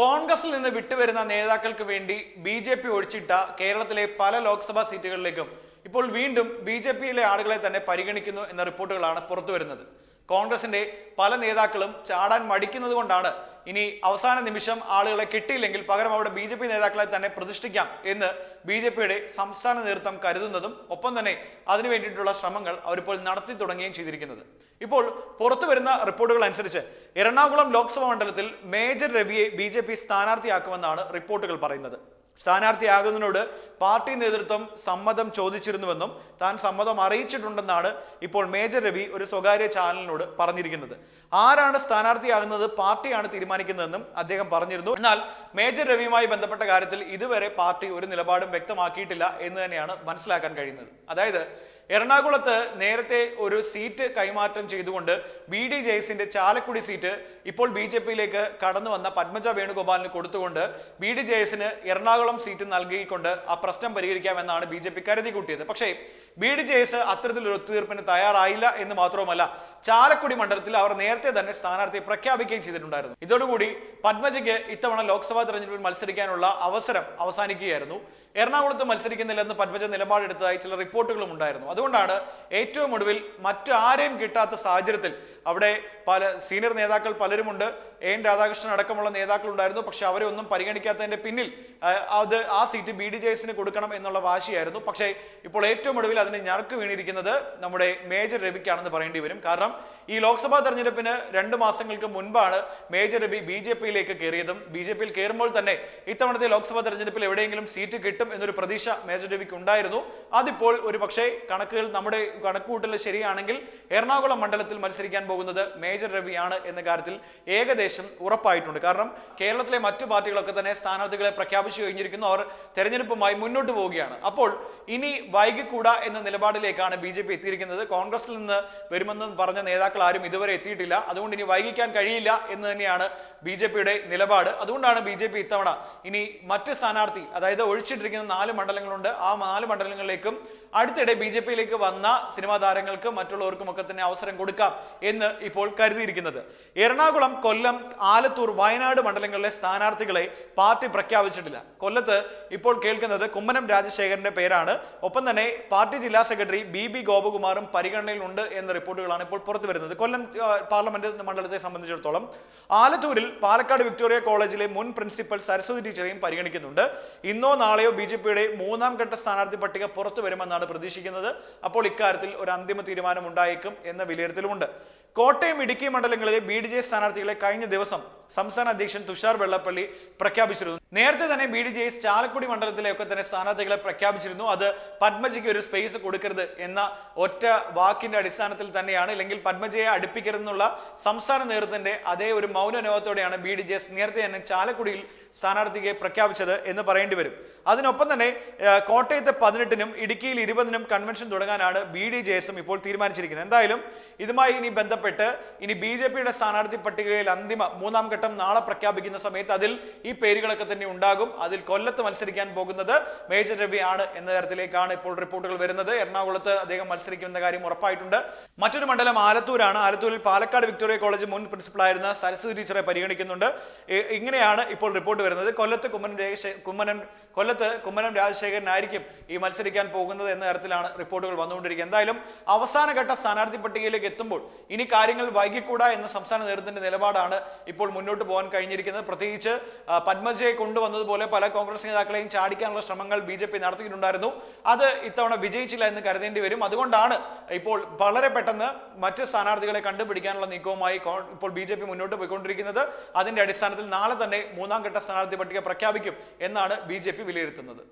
കോൺഗ്രസിൽ നിന്ന് വിട്ടുവരുന്ന നേതാക്കൾക്ക് വേണ്ടി ബി ജെ പി ഒഴിച്ചിട്ട കേരളത്തിലെ പല ലോക്സഭാ സീറ്റുകളിലേക്കും ഇപ്പോൾ വീണ്ടും ബി ജെ പിയിലെ ആളുകളെ തന്നെ പരിഗണിക്കുന്നു എന്ന റിപ്പോർട്ടുകളാണ് പുറത്തു വരുന്നത് കോൺഗ്രസിന്റെ പല നേതാക്കളും ചാടാൻ മടിക്കുന്നത് കൊണ്ടാണ് ഇനി അവസാന നിമിഷം ആളുകളെ കിട്ടിയില്ലെങ്കിൽ പകരം അവിടെ ബി ജെ പി നേതാക്കളെ തന്നെ പ്രതിഷ്ഠിക്കാം എന്ന് ബി ജെ പിയുടെ സംസ്ഥാന നേതൃത്വം കരുതുന്നതും ഒപ്പം തന്നെ അതിനു വേണ്ടിയിട്ടുള്ള ശ്രമങ്ങൾ അവരിപ്പോൾ നടത്തി തുടങ്ങുകയും ചെയ്തിരിക്കുന്നത്. ഇപ്പോൾ പുറത്തു വരുന്ന റിപ്പോർട്ടുകൾ അനുസരിച്ച് എറണാകുളം ലോക്സഭാ മണ്ഡലത്തിൽ മേജർ രവിയെ ബി ജെ പി സ്ഥാനാർത്ഥിയാക്കുമെന്നാണ് റിപ്പോർട്ടുകൾ പറയുന്നത്. സ്ഥാനാർത്ഥിയാകുന്നതിനോട് പാർട്ടി നേതൃത്വം സമ്മതം ചോദിച്ചിരുന്നുവെന്നും താൻ സമ്മതം അറിയിച്ചിട്ടുണ്ടെന്നാണ് ഇപ്പോൾ മേജർ രവി ഒരു സ്വകാര്യ ചാനലിനോട് പറഞ്ഞിരിക്കുന്നത്. ആരാണ് സ്ഥാനാർത്ഥിയാകുന്നത് പാർട്ടിയാണ് തീരുമാനിക്കുന്നതെന്നും അദ്ദേഹം പറഞ്ഞിരുന്നു. എന്നാൽ മേജർ രവിയുമായി ബന്ധപ്പെട്ട കാര്യത്തിൽ ഇതുവരെ പാർട്ടി ഒരു നിലപാടും വ്യക്തമാക്കിയിട്ടില്ല എന്ന് തന്നെയാണ് മനസ്സിലാക്കാൻ കഴിയുന്നത്. അതായത് എറണാകുളത്ത് നേരത്തെ ഒരു സീറ്റ് കൈമാറ്റം ചെയ്തുകൊണ്ട് ബി ഡി ജെയ്സിന്റെ ചാലക്കുടി സീറ്റ് ഇപ്പോൾ ബി ജെ പിയിലേക്ക് കടന്നു വന്ന പത്മജ വേണുഗോപാലിന് കൊടുത്തുകൊണ്ട് ബി ഡി ജയസിന് എറണാകുളം സീറ്റ് നൽകിക്കൊണ്ട് ആ പ്രശ്നം പരിഹരിക്കാമെന്നാണ് ബി ജെ പി കരുതി കൂട്ടിയത് പക്ഷേ ബി ഡി ജയസ് അത്തരത്തിലൊരു ഒത്തുതീർപ്പിന് തയ്യാറായില്ല എന്ന് മാത്രവുമല്ല ചാലക്കുടി മണ്ഡലത്തിൽ അവർ നേരത്തെ തന്നെ സ്ഥാനാർത്ഥിയെ പ്രഖ്യാപിക്കുകയും ചെയ്തിട്ടുണ്ടായിരുന്നു. ഇതോടുകൂടി പത്മജയ്ക്ക് ഇത്തവണ ലോക്സഭാ തെരഞ്ഞെടുപ്പിൽ മത്സരിക്കാനുള്ള അവസരം അവസാനിക്കുകയായിരുന്നു. എറണാകുളത്ത് മത്സരിക്കുന്നില്ലെന്ന് പത്മജ നിലപാടെടുത്തതായി ചില റിപ്പോർട്ടുകളും ഉണ്ടായിരുന്നു. അതുകൊണ്ടാണ് ഏറ്റവും ഒടുവിൽ മറ്റു ആരെയും കിട്ടാത്ത സാഹചര്യത്തിൽ അവിടെ പല സീനിയർ നേതാക്കൾ പലരുമുണ്ട്. എൻ രാധാകൃഷ്ണൻ അടക്കമുള്ള നേതാക്കൾ ഉണ്ടായിരുന്നു പക്ഷെ അവരെ ഒന്നും പരിഗണിക്കാത്തതിന്റെ പിന്നിൽ അത് ആ സീറ്റ് ബി ഡി ജെ എസിന് കൊടുക്കണം എന്നുള്ള വാശിയായിരുന്നു. പക്ഷേ ഇപ്പോൾ ഏറ്റവും ഒടുവിൽ അതിന് ഞർക്ക് വീണിരിക്കുന്നത് നമ്മുടെ മേജർ രവിക്കാണെന്ന് പറയേണ്ടി വരും. കാരണം ഈ ലോക്സഭാ തെരഞ്ഞെടുപ്പിന് രണ്ട് മാസങ്ങൾക്ക് മുൻപാണ് മേജർ രവി ബി ജെ പിയിലേക്ക് കയറിയതും. ബി ജെ പിയിൽ കയറുമ്പോൾ തന്നെ ഇത്തവണത്തെ ലോക്സഭാ തെരഞ്ഞെടുപ്പിൽ എവിടെയെങ്കിലും സീറ്റ് കിട്ടും എന്നൊരു പ്രതീക്ഷ മേജർ രവിക്ക് ഉണ്ടായിരുന്നു. അതിപ്പോൾ ഒരു പക്ഷേ കണക്കുകൾ നമ്മുടെ കണക്കുകൂട്ടൽ ശരിയാണെങ്കിൽ എറണാകുളം മണ്ഡലത്തിൽ മത്സരിക്കാൻ പോകുന്നത് മേജർ രവിയാണ് എന്ന കാര്യത്തിൽ ഏകദേശം ഉറപ്പായിട്ടുണ്ട്. കാരണം കേരളത്തിലെ മറ്റു പാർട്ടികളൊക്കെ തന്നെ സ്ഥാനാർത്ഥികളെ പ്രഖ്യാപിച്ചു കഴിഞ്ഞിരിക്കുന്നു. അവർ തെരഞ്ഞെടുപ്പുമായി മുന്നോട്ട് പോവുകയാണ്. അപ്പോൾ ഇനി വൈകിക്കൂടാ എന്ന നിലപാടിലേക്കാണ് ബി ജെ പി എത്തിയിരിക്കുന്നത്. കോൺഗ്രസിൽ നിന്ന് വരുമെന്ന് പറഞ്ഞ നേതാക്കൾ ആരും ഇതുവരെ എത്തിയിട്ടില്ല. അതുകൊണ്ട് ഇനി വൈകിക്കാൻ കഴിയില്ല എന്ന് തന്നെയാണ് ബി ജെ പിയുടെ നിലപാട്. അതുകൊണ്ടാണ് ബി ജെ പി ഇത്തവണ ഇനി മറ്റ് സ്ഥാനാർത്ഥി അതായത് ഒഴിച്ചിട്ടിരിക്കുന്ന നാല് മണ്ഡലങ്ങളുണ്ട്. ആ നാല് മണ്ഡലങ്ങളിലേക്കും അടുത്തിടെ ബി ജെ പിയിലേക്ക് വന്ന സിനിമാ താരങ്ങൾക്ക് മറ്റുള്ളവർക്കും ഒക്കെ തന്നെ അവസരം കൊടുക്കാം എന്ന് ഇപ്പോൾ കരുതിയിരിക്കുന്നത്. എറണാകുളം കൊല്ലം ആലത്തൂർ വയനാട് മണ്ഡലങ്ങളിലെ സ്ഥാനാർത്ഥികളെ പാർട്ടി പ്രഖ്യാപിച്ചിട്ടില്ല. കൊല്ലത്ത് ഇപ്പോൾ കേൾക്കുന്നത് കുമ്മനം രാജശേഖരന്റെ പേരാണ്. ഒപ്പം തന്നെ പാർട്ടി ജില്ലാ സെക്രട്ടറി ബി ബി ഗോപകുമാറും പരിഗണനയിലുണ്ട് എന്ന റിപ്പോർട്ടുകളാണ് ഇപ്പോൾ പുറത്തു വരുന്നത്. കൊല്ലം പാർലമെന്റ് മണ്ഡലത്തെ സംബന്ധിച്ചിടത്തോളം ആലത്തൂരിൽ പാലക്കാട് വിക്ടോറിയ കോളേജിലെ മുൻ പ്രിൻസിപ്പൽ സരസ്വതി ടീച്ചറെയും പരിഗണിക്കുന്നുണ്ട്. ഇന്നോ നാളെയോ ബി ജെ പിയുടെ മൂന്നാം ഘട്ട സ്ഥാനാർത്ഥി പട്ടിക പുറത്തു വരുമെന്നാണ് പ്രതീക്ഷിക്കുന്നത്. അപ്പോൾ ഇക്കാര്യത്തിൽ ഒരു അന്തിമ തീരുമാനം ഉണ്ടായേക്കും എന്ന വിലയിരുത്തലുമുണ്ട്. കോട്ടയം ഇടുക്കി മണ്ഡലങ്ങളിലെ ബി ഡി ജെ സ്ഥാനാർത്ഥികളെ കഴിഞ്ഞ ദിവസം സംസ്ഥാന അധ്യക്ഷൻ തുഷാർ വെള്ളപ്പള്ളി പ്രഖ്യാപിച്ചിരുന്നു. നേരത്തെ തന്നെ B D J S Chalakudy മണ്ഡലത്തിലെയൊക്കെ തന്നെ സ്ഥാനാർത്ഥികളെ പ്രഖ്യാപിച്ചിരുന്നു. അത് പത്മജിക്ക് ഒരു സ്പേസ് കൊടുക്കരുത് എന്ന ഒറ്റ വാക്കിന്റെ അടിസ്ഥാനത്തിൽ തന്നെയാണ്. അല്ലെങ്കിൽ പത്മജയെ അടുപ്പിക്കരുതെന്നുള്ള സംസ്ഥാന നേതൃത്വത്തിന്റെ അതേ ഒരു മൗനനോഹത്തോടെയാണ് ബി ഡി ജെ എസ് നേരത്തെ തന്നെ ചാലക്കുടിയിൽ സ്ഥാനാർത്ഥിയെ പ്രഖ്യാപിച്ചത് എന്ന് പറയേണ്ടി വരും. അതിനൊപ്പം തന്നെ കോട്ടയത്ത് പതിനെട്ടിനും ഇടുക്കിയിൽ ഇരുപതിനും കൺവെൻഷൻ തുടങ്ങാനാണ് ബി ഡി ജെ എസും ഇപ്പോൾ തീരുമാനിച്ചിരിക്കുന്നത്. എന്തായാലും ഇതുമായി ഇനി ബന്ധപ്പെട്ട് ഇനി ബി ജെ പിയുടെ സ്ഥാനാർത്ഥി പട്ടികയിൽ അന്തിമ മൂന്നാം ഘട്ടം നാളെ പ്രഖ്യാപിക്കുന്ന സമയത്ത് അതിൽ ഈ പേരുകളൊക്കെ തന്നെ ഉണ്ടാകും. അതിൽ കൊല്ലത്ത് മത്സരിക്കാൻ പോകുന്നത് മേജർ രവി ആണ് എന്ന തരത്തിലേക്കാണ് ഇപ്പോൾ റിപ്പോർട്ടുകൾ വരുന്നത്. എറണാകുളത്ത് അദ്ദേഹം മത്സരിക്കുമെന്ന കാര്യം ഉറപ്പായിട്ടുണ്ട്. മറ്റൊരു മണ്ഡലം ആലത്തൂരാണ്. ആലത്തൂരിൽ പാലക്കാട് വിക്ടോറിയ കോളേജ് മുൻ പ്രിൻസിപ്പളായിരുന്ന സരസ്വതി ടീച്ചറെ പരിഗണിക്കുന്നുണ്ട്. ഇങ്ങനെയാണ് ഇപ്പോൾ റിപ്പോർട്ട് വരുന്നത്. കൊല്ലത്ത് കുമ്മനം കുമ്മനം കൊല്ലത്ത് കുമ്മനം രാജശേഖരനായിരിക്കും ഈ മത്സരിക്കാൻ പോകുന്നത് എന്ന തരത്തിലാണ് റിപ്പോർട്ടുകൾ വന്നുകൊണ്ടിരിക്കുന്നത്. എന്തായാലും അവസാനഘട്ട സ്ഥാനാർത്ഥി പട്ടികയിലേക്ക് എത്തുമ്പോൾ ഇനി കാര്യങ്ങൾ വൈകിക്കൂടാ എന്ന സംസ്ഥാന നേതൃത്വത്തിന്റെ നിലപാടാണ് ഇപ്പോൾ മുന്നോട്ട് പോകാൻ കഴിഞ്ഞിരിക്കുന്നത്. പ്രത്യേകിച്ച് പത്മജയെ കൊണ്ടുവന്നതുപോലെ പല കോൺഗ്രസ് നേതാക്കളെയും ചാടിക്കാനുള്ള ശ്രമങ്ങൾ ബി ജെ പി നടത്തിയിട്ടുണ്ടായിരുന്നു. അത് ഇത്തവണ വിജയിച്ചില്ല എന്ന് കരുതേണ്ടി വരും. അതുകൊണ്ടാണ് ഇപ്പോൾ വളരെ പെട്ടെന്ന് മറ്റ് സ്ഥാനാർത്ഥികളെ കണ്ടുപിടിക്കാനുള്ള നീക്കവുമായി ഇപ്പോൾ ബി ജെ പി മുന്നോട്ട് പോയിക്കൊണ്ടിരിക്കുന്നത്. അതിന്റെ അടിസ്ഥാനത്തിൽ നാളെ തന്നെ മൂന്നാം ഘട്ട സ്ഥാനാർത്ഥി പട്ടിക പ്രഖ്യാപിക്കും എന്നാണ് ബി വിലയിരുത്തുന്നത്.